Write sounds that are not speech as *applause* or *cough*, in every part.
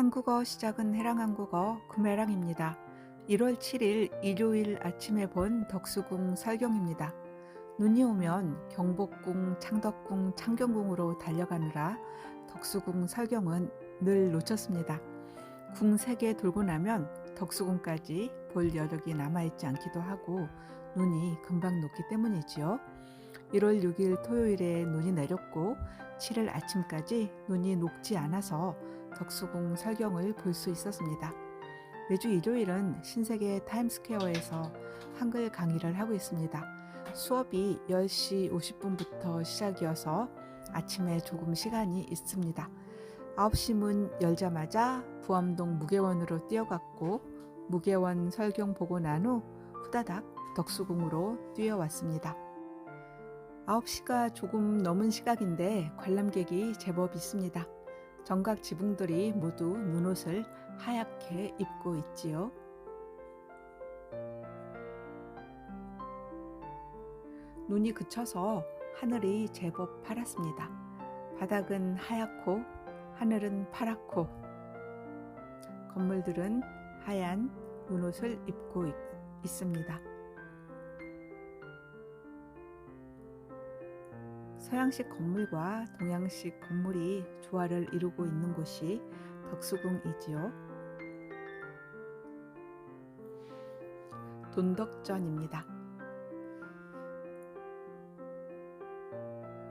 한국어 시작은 해랑 한국어 금해랑입니다. 1월 7일 일요일 아침에 본 덕수궁 설경입니다. 눈이 오면 경복궁, 창덕궁, 창경궁으로 달려가느라 덕수궁 설경은 늘 놓쳤습니다. 궁 3개 돌고 나면 덕수궁까지 볼 여력이 남아있지 않기도 하고 눈이 금방 녹기 때문이지요. 1월 6일 토요일에 눈이 내렸고 7일 아침까지 눈이 녹지 않아서 덕수궁 설경을 볼 수 있었습니다. 매주 일요일은 신세계 타임스퀘어에서 한글 강의를 하고 있습니다. 수업이 10시 50분부터 시작이어서 아침에 조금 시간이 있습니다. 9시 문 열자마자 부암동 무계원으로 뛰어갔고 무계원 설경 보고 난 후 후다닥 덕수궁으로 뛰어왔습니다. 9시가 조금 넘은 시각인데 관람객이 제법 있습니다. 정각 지붕들이 모두 눈옷을 하얗게 입고 있지요. 눈이 그쳐서 하늘이 제법 파랗습니다. 바닥은 하얗고 하늘은 파랗고 건물들은 하얀 눈옷을 입고 있, 있습니다. 서양식 건물과 동양식 건물이 조화를 이루고 있는 곳이 덕수궁이지요. 돈덕전입니다.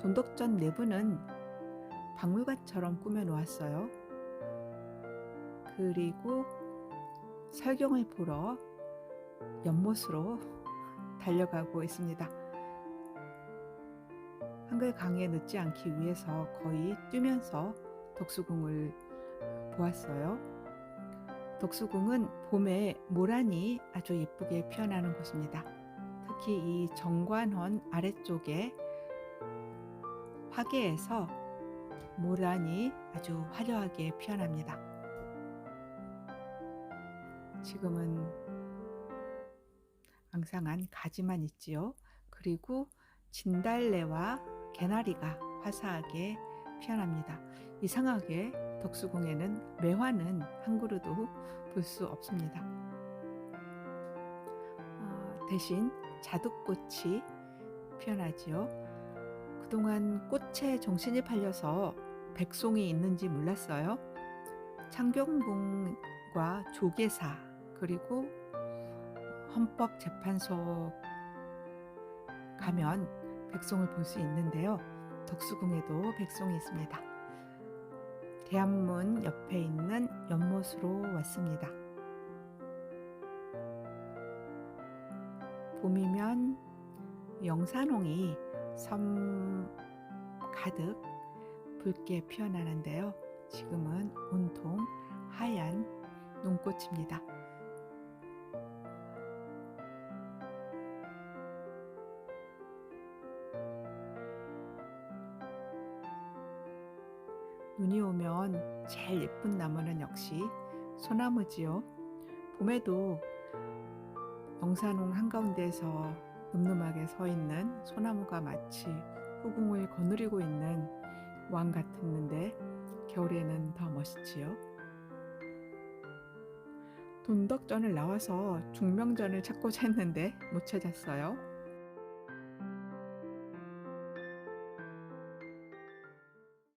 돈덕전 내부는 박물관처럼 꾸며 놓았어요. 그리고 설경을 보러 연못으로 *laughs* 달려가고 있습니다. 한글 강의에 늦지 않기 위해서 거의 뛰면서 덕수궁을 보았어요. 덕수궁은 봄에 모란이 아주 예쁘게 피어나는 곳입니다. 특히 이 정관원 아래쪽에 화계에서 모란이 아주 화려하게 피어납니다. 지금은 앙상한 가지만 있지요. 그리고 진달래와 개나리가 화사하게 피어납니다. 이상하게 덕수궁에는 매화는 한 그루도 볼 수 없습니다. 어, 대신 자두꽃이 피어나지요. 그동안 꽃에 정신이 팔려서 백송이 있는지 몰랐어요. 창경궁과 조계사 그리고 헌법재판소 가면 백송을 볼 수 있는데요. 덕수궁에도 백송이 있습니다. 대한문 옆에 있는 연못으로 왔습니다. 봄이면 영산홍이 섬 가득 붉게 피어나는데요. 지금은 온통 하얀 눈꽃입니다. 눈이 오면 제일 예쁜 나무는 역시 소나무지요. 봄에도 영산홍 한가운데서 늠름하게 서 있는 소나무가 마치 후궁을 거느리고 있는 왕 같았는데 겨울에는 더 멋있지요. 돈덕전을 나와서 중명전을 찾고자 했는데 못 찾았어요.